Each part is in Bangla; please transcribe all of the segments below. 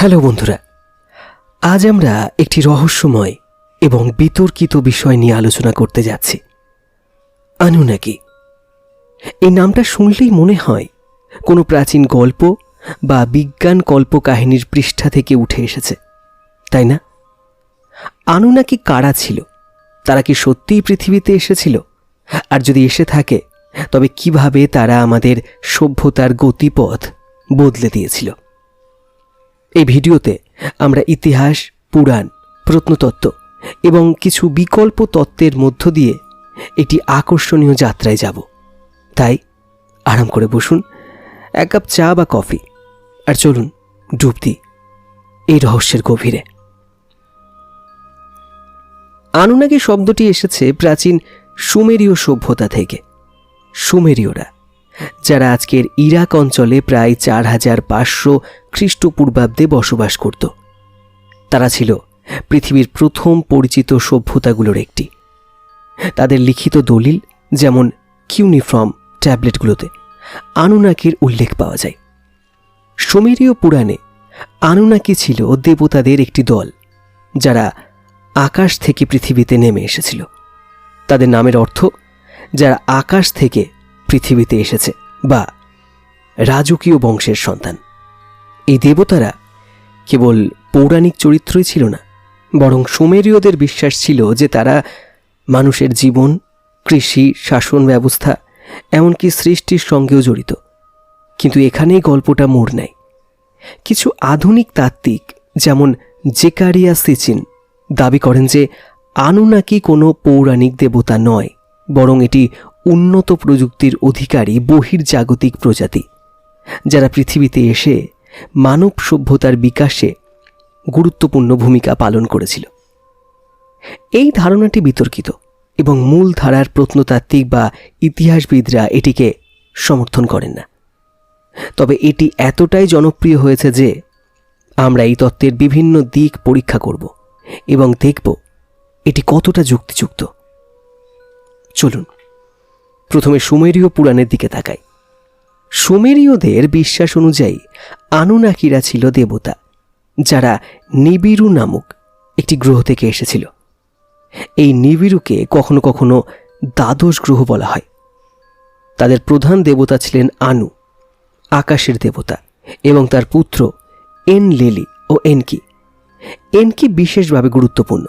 হ্যালো বন্ধুরা, আজ আমরা একটি রহস্যময় এবং বিতর্কিত বিষয় নিয়ে আলোচনা করতে যাচ্ছি। আনুনাকি এই নামটা শুনলেই মনে হয় কোনো প্রাচীন গল্প বা বিজ্ঞান কল্প কাহিনীর পৃষ্ঠা থেকে উঠে এসেছে, তাই না? আনুনাকি কারা ছিল? তারা কি সত্যিই পৃথিবীতে এসেছিল? আর যদি এসে থাকে, তবে কীভাবে তারা আমাদের সভ্যতার গতিপথ বদলে দিয়েছিল? এই ভিডিওতে আমরা ইতিহাস, পুরাণ, প্রত্নতত্ত্ব এবং কিছু বিকল্প তত্ত্বের মধ্য দিয়ে একটি আকর্ষণীয় যাত্রায় যাব। তাই আরাম করে বসুন, এক কাপ চা বা কফি, আর চলুন ডুব দিই এই রহস্যের গভীরে। আনুনাকি শব্দটি এসেছে প্রাচীন সুমেরীয় সভ্যতা থেকে, সুমেরীয়রা। যারা আজকের ইরাক অঞ্চলে প্রায় চার হাজার পাঁচশো খ্রিস্টপূর্বাব্দে বসবাস করত। তারা ছিল পৃথিবীর প্রথম পরিচিত সভ্যতাগুলোর একটি। তাদের লিখিত দলিল যেমন কিউনিফর্ম ট্যাবলেটগুলোতে আনুনাকির উল্লেখ পাওয়া যায়। সমীরীয় পুরাণে আনুনাকি ছিল দেবতাদের একটি দল, যারা আকাশ থেকে পৃথিবীতে নেমে এসেছিল। তাদের নামের অর্থ, যারা আকাশ থেকে পৃথিবীতে এসেছে, বা রাজকীয় বংশের সন্তান। এই দেবতারা কেবল পৌরাণিক চরিত্রই ছিল না, বরং সুমেরীয়দের বিশ্বাস ছিল যে তারা মানুষের জীবন, কৃষি, শাসন ব্যবস্থা, এমনকি সৃষ্টির সঙ্গেও জড়িত। কিন্তু এখানেই গল্পটা মোড় নেয়। কিছু আধুনিক তাত্ত্বিক, যেমন জেকারিয়া সিচিন, দাবি করেন যে আনুনাকি কোনো পৌরাণিক দেবতা নয়, বরং এটি উন্নত প্রযুক্তির অধিকারী বহির্জাগতিক প্রজাতি, যারা পৃথিবীতে এসে মানব সভ্যতার বিকাশে গুরুত্বপূর্ণ ভূমিকা পালন করেছিল। এই ধারণাটি বিতর্কিত এবং মূল ধারার প্রত্নতাত্ত্বিক বা ইতিহাসবিদরা এটিকে সমর্থন করেন না। তবে এটি এতটাই জনপ্রিয় হয়েছে যে আমরা এই তত্ত্বের বিভিন্ন দিক পরীক্ষা করব এবং দেখব এটি কতটা যুক্তিযুক্ত। চলুন প্রথমে সুমেরীয় পুরাণের দিকে তাকাই সুমেরীয়দের বিশ্বাস অনুযায়ী আনুনাকিরা ছিল দেবতা, যারা নিবিরু নামক একটি গ্রহ থেকে এসেছিল। এই নিবিরুকে কখনো কখনো দ্বাদশ গ্রহ বলা হয়। তাদের প্রধান দেবতা ছিলেন আনু, আকাশের দেবতা, এবং তার পুত্র এন লেলি ও এনকি। এনকি বিশেষভাবে গুরুত্বপূর্ণ,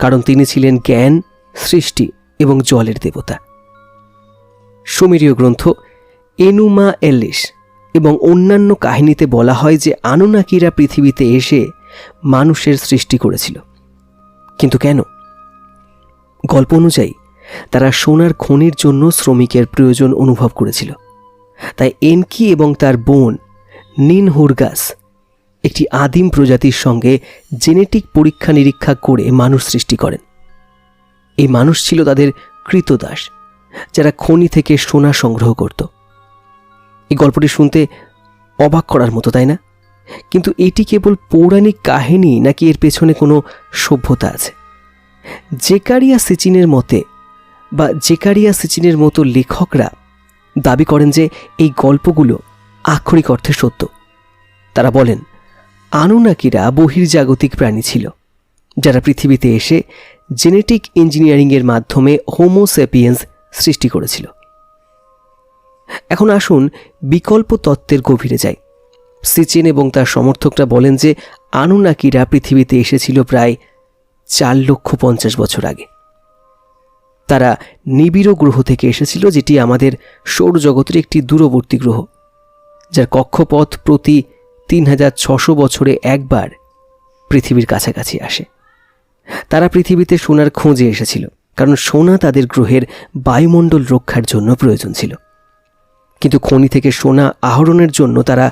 কারণ তিনি ছিলেন জ্ঞান, সৃষ্টি এবং জলের দেবতা। সুমেরীয় গ্রন্থ এনুমা এলিস এবং অন্যান্য কাহিনীতে বলা হয় যে আনুনাকিরা পৃথিবীতে এসে মানুষের সৃষ্টি করেছিল। কিন্তু কেন? গল্প অনুযায়ী, তারা সোনার খনির জন্য শ্রমিকের প্রয়োজন অনুভব করেছিল। তাই এনকি এবং তার বোন নিন হুরগাস একটি আদিম প্রজাতির সঙ্গে জেনেটিক পরীক্ষা নিরীক্ষা করে মানুষ সৃষ্টি করেন। এই মানুষ ছিল তাদের কৃতদাস। যারা খনি থেকে সোনা সংগ্রহ করত। এই গল্পটি শুনতে অবাক করার মতো, তাই না? কিন্তু এটি কেবল পৌরাণিক কাহিনী, নাকি এর পেছনে কোনো সভ্যতা আছে? জেকারিয়া সিচিনের মতে, বা জেকারিয়া সিচিনের মতো লেখকরা দাবি করেন যে এই গল্পগুলো আক্ষরিক অর্থে সত্য। তারা বলেন, আনুনাকিরা বহির্জাগতিক প্রাণী ছিল, যারা পৃথিবীতে এসে জেনেটিক ইঞ্জিনিয়ারিংয়ের মাধ্যমে হোমোসেপিয়েন্স সৃষ্টি করেছিল। এখন আসুন বিকল্প তত্ত্বের গভীরে যাই। সিচেন এবং তার সমর্থকরা বলেন যে আনুনাকিরা পৃথিবীতে এসেছিল প্রায় চার লক্ষ পঞ্চাশ বছর আগে। তারা নিবিড় গ্রহ থেকে এসেছিল, যেটি আমাদের সৌরজগতের একটি দূরবর্তী গ্রহ, যার কক্ষপথ প্রতি তিন হাজার ছশো বছরে একবার পৃথিবীর কাছাকাছি আসে। তারা পৃথিবীতে সোনার খোঁজে এসেছিল। কারণ সোনা তাদের গ্রহের বায়ুমণ্ডল রক্ষার জন্য প্রয়োজন ছিল। কিন্তু খনি থেকে সোনা আহরণের জন্য তারা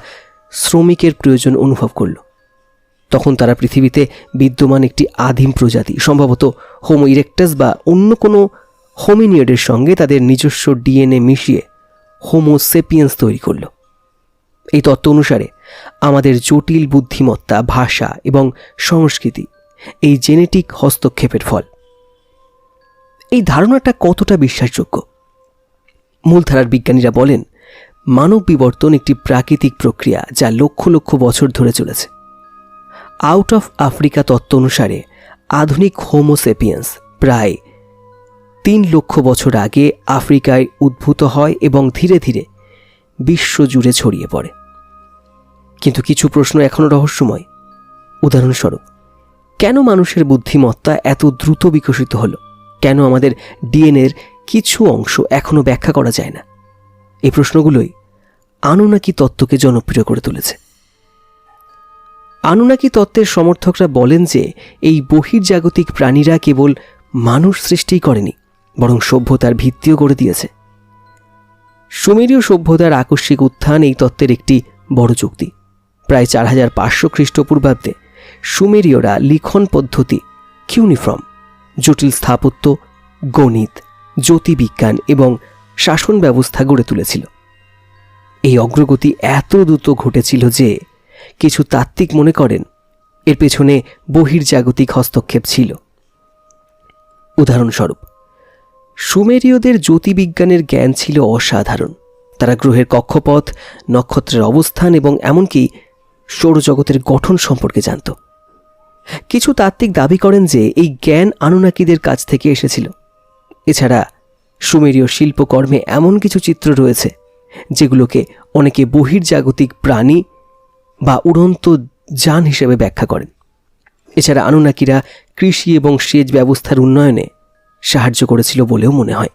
শ্রমিকের প্রয়োজন অনুভব করল। তখন তারা পৃথিবীতে বিদ্যমান একটি আদিম প্রজাতি, সম্ভবত হোমো ইরেক্টাস বা অন্য কোনো হোমিনিয়ডের সঙ্গে তাদের নিজস্ব ডিএনএ মিশিয়ে হোমোসেপিয়েন্স তৈরি করল। এই তত্ত্ব অনুসারে আমাদের জটিল বুদ্ধিমত্তা, ভাষা এবং সংস্কৃতি এই জেনেটিক হস্তক্ষেপের ফল। এই ধারণাটা কতটা বিশ্বাসযোগ্য? মূলধারার বিজ্ঞানীরা বলেন, মানব বিবর্তন একটি প্রাকৃতিক প্রক্রিয়া যা লক্ষ লক্ষ বছর ধরে চলেছে। আউট অফ আফ্রিকা তত্ত্ব অনুসারে, আধুনিক হোমোসেপিয়েন্স প্রায় তিন লক্ষ বছর আগে আফ্রিকায় উদ্ভূত হয় এবং ধীরে ধীরে বিশ্বজুড়ে ছড়িয়ে পড়ে। কিন্তু কিছু প্রশ্ন এখনও রহস্যময়। উদাহরণস্বরূপ, কেন মানুষের বুদ্ধিমত্তা এত দ্রুত বিকশিত হলো? কেন আমাদের ডিএনএর কিছু অংশ এখনও ব্যাখ্যা করা যায় না? এই প্রশ্নগুলোই আনুনাকি তত্ত্বকে জনপ্রিয় করে তুলেছে? আনুনাকি তত্ত্বের সমর্থকরা বলেন যে এই বহির্জাগতিক প্রাণীরা কেবল মানুষ সৃষ্টিই করেনি, বরং সভ্যতার ভিত্তিও গড়ে দিয়েছে। সুমেরীয় সভ্যতার আকস্মিক উত্থান এই তত্ত্বের একটি বড় যুক্তি। প্রায় চার হাজার পাঁচশো খ্রিস্টপূর্বাব্দে সুমেরীয়রা লিখন পদ্ধতি কিউনিফর্ম জটিল স্থাপত্য, গণিত, জ্যোতির্বিজ্ঞান এবং শাসন ব্যবস্থা গড়ে তুলেছিল। এই অগ্রগতি এত দ্রুত ঘটেছিল যে কিছু তাত্ত্বিক মনে করেন, এর পেছনে বহির্জাগতিক হস্তক্ষেপ ছিল। উদাহরণস্বরূপ, সুমেরীয়দের জ্যোতির্বিজ্ঞানের জ্ঞান ছিল অসাধারণ। তারা গ্রহের কক্ষপথ, নক্ষত্রের অবস্থান এবং এমনকি সৌরজগতের গঠন সম্পর্কে জানত। কিছু তাত্ত্বিক দাবি করেন যে এই জ্ঞান আনুনাকিদের কাছ থেকে এসেছিল। এছাড়া সুমেরীয় শিল্পকর্মে এমন কিছু চিত্র রয়েছে, যেগুলোকে অনেকে বহির্জাগতিক প্রাণী বা উড়ন্ত যান হিসেবে ব্যাখ্যা করেন। এছাড়া আনুনাকিরা কৃষি এবং সেচ ব্যবস্থার উন্নয়নে সাহায্য করেছিল বলেও মনে হয়।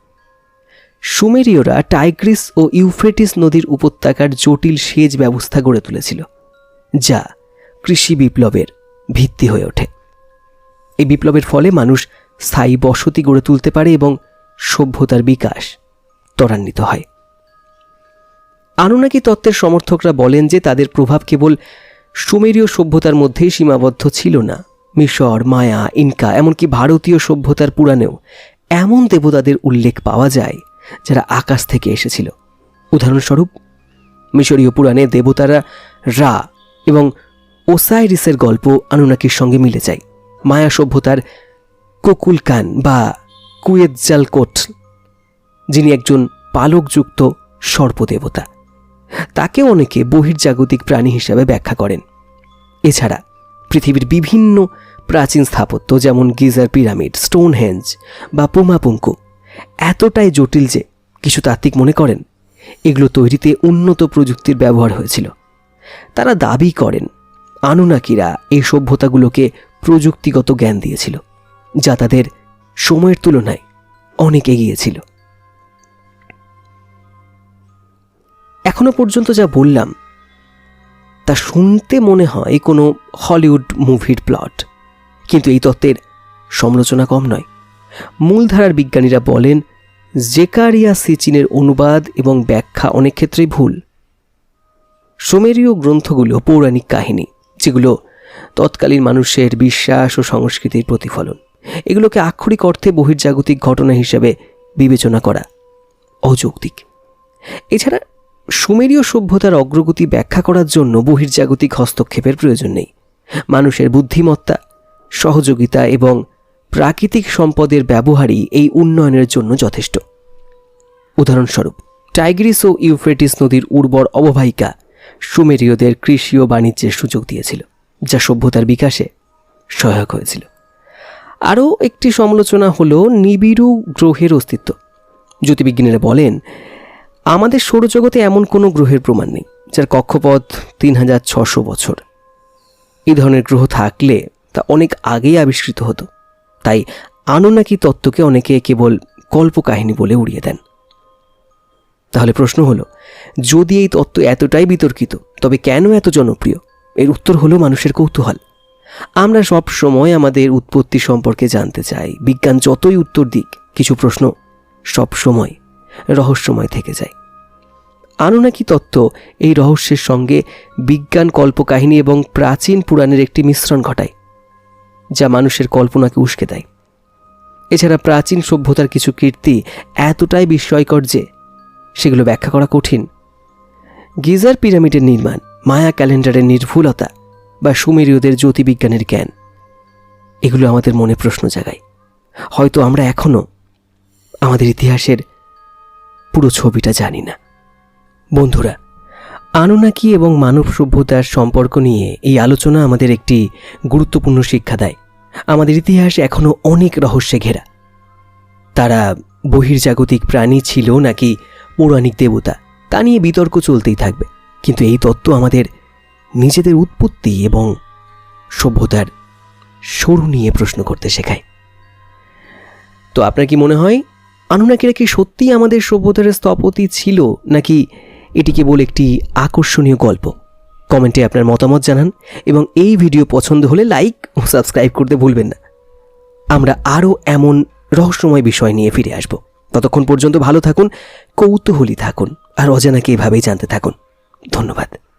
সুমেরীয়রা টাইগ্রিস ও ইউফ্রেটিস নদীর উপত্যকার জটিল সেচ ব্যবস্থা গড়ে তুলেছিল, যা কৃষি বিপ্লবের ভিত্তি হয়ে ওঠে। এই বিপ্লবের ফলে মানুষ স্থায়ী বসতি গড়ে তুলতে পারে এবং সভ্যতার বিকাশ ত্বরান্বিত হয়। আনুনাকি তত্ত্বের সমর্থকরা বলেন যে তাদের প্রভাব কেবল সুমেরীয় সভ্যতার মধ্যেই সীমাবদ্ধ ছিল না। মিশর, মায়া, ইনকা, এমনকি ভারতীয় সভ্যতার পুরাণেও এমন দেবতাদের উল্লেখ পাওয়া যায় যারা আকাশ থেকে এসেছিল। উদাহরণস্বরূপ, মিশরীয় পুরাণে দেবতারা রা এবং ওসাইরিসের গল্প আনুনাকির সঙ্গে মিলে যায়। মায়া সভ্যতার কোকুলকান বা কুয়েজ্জালকোট যিনি একজন পালকযুক্ত সর্পদেবতা। তাকেও অনেকে বহির্জাগতিক প্রাণী হিসাবে ব্যাখ্যা করেন। এছাড়া পৃথিবীর বিভিন্ন প্রাচীন স্থাপত্য, যেমন গিজার পিরামিড, স্টোনহেঞ্জ বা পুমাপুঙ্কু এতটাই জটিল যে কিছু তাত্ত্বিক মনে করেন, এগুলো তৈরিতে উন্নত প্রযুক্তির ব্যবহার হয়েছিল। তারা দাবি করেন আনুনাকিরা এই সভ্যতাগুলোকে প্রযুক্তিগত জ্ঞান দিয়েছিল, যা তাদের সময়ের তুলনায় অনেক এগিয়েছিল এখনও পর্যন্ত যা বললাম, তা শুনতে মনে হয় কোনো হলিউড মুভির প্লট, কিন্তু এই তত্ত্বের সমালোচনা কম নয়। মূলধারার বিজ্ঞানীরা বলেন, জেকারিয়া সিচিনের অনুবাদ এবং ব্যাখ্যা অনেক ক্ষেত্রেই ভুল। সোমেরীয় গ্রন্থগুলো পৌরাণিক কাহিনী যেগুলো তৎকালীন মানুষের বিশ্বাস ও সংস্কৃতির প্রতিফলন। এগুলোকে আক্ষরিক অর্থে বহির্জাগতিক ঘটনা হিসেবে বিবেচনা করা অযৌক্তিক। এছাড়া সুমেরীয় সভ্যতার অগ্রগতি ব্যাখ্যা করার জন্য বহির্জাগতিক হস্তক্ষেপের প্রয়োজন নেই। মানুষের বুদ্ধিমত্তা, সহযোগিতা এবং প্রাকৃতিক সম্পদের ব্যবহারই এই উন্নয়নের জন্য যথেষ্ট। উদাহরণস্বরূপ, টাইগ্রিস ও ইউফ্রেটিস নদীর উর্বর অববাহিকা সুমেরীয়দের কৃষি ও বাণিজ্যের সুযোগ দিয়েছিল, যা সভ্যতার বিকাশে সহায়ক হয়েছিল। আরও একটি সমালোচনা হল নিবিড়ু গ্রহের অস্তিত্ব। জ্যোতির্বিজ্ঞানীরা বলেন, আমাদের সৌরজগতে এমন কোনো গ্রহের প্রমাণ নেই, যার কক্ষপথ তিন হাজার ছশো বছর। এই ধরনের গ্রহ থাকলে তা অনেক আগেই আবিষ্কৃত হতো। তাই আনুনাকি তত্ত্বকে অনেকে কেবল কল্পকাহিনী বলে উড়িয়ে দেন। তাহলে প্রশ্ন হলো যদি এই তত্ত্ব এতটাই বিতর্কিত, তবে কেন এত জনপ্রিয়? এর উত্তর হলো মানুষের কৌতূহল। আমরা সব সময় আমাদের উৎপত্তি সম্পর্কে জানতে চাই। বিজ্ঞান যতই উত্তর দিক, কিছু প্রশ্ন সব সময় রহস্যময় থেকে যায়। আনুনাকি তত্ত্ব, এই রহস্যের সঙ্গে বিজ্ঞান কল্পকাহিনী এবং প্রাচীন পুরাণের একটি মিশ্রণ ঘটায়, যা মানুষের কল্পনাকে উস্কে দেয়। এছাড়া প্রাচীন সভ্যতার কিছু কীর্তি এতটাই বিস্ময়কর যে সেগুলো ব্যাখ্যা করা কঠিন। গিজার পিরামিডের নির্মাণ, মায়া ক্যালেন্ডারের নির্ভুলতা বা সুমেরীয়দের জ্যোতির্বিজ্ঞানের জ্ঞান, এগুলো আমাদের মনে প্রশ্ন জাগায়। হয়তো আমরা এখনও আমাদের ইতিহাসের পুরো ছবিটা জানি না। বন্ধুরা, আনুনাকি এবং মানব সভ্যতার সম্পর্ক নিয়ে এই আলোচনা আমাদের একটি গুরুত্বপূর্ণ শিক্ষা দেয়। আমাদের ইতিহাস এখনও অনেক রহস্যে ঘেরা। তারা বহির্জাগতিক প্রাণী ছিল নাকি পৌরাণিক দেবতা, তা নিয়ে বিতর্ক চলতেই থাকবে। কিন্তু এই তত্ত্ব আমাদের নিজেদের উৎপত্তি এবং সভ্যতার সরু নিয়ে প্রশ্ন করতে শেখায়। তো আপনার কি মনে হয়, আনুনাকিরা কি সত্যিই আমাদের সভ্যতার স্থপতি ছিল, নাকি এটি কেবল একটি আকর্ষণীয় গল্প? কমেন্টে আপনার মতামত জানান এবং এই ভিডিও পছন্দ হলে লাইক ও সাবস্ক্রাইব করতে ভুলবেন না। আমরা আরও এমন রহস্যময় বিষয় নিয়ে ফিরে আসব। ততক্ষণ পর্যন্ত ভালো থাকুন কৌতূহলী থাকুন আর অজানাকে এভাবেই জানতে থাকুন। ধন্যবাদ।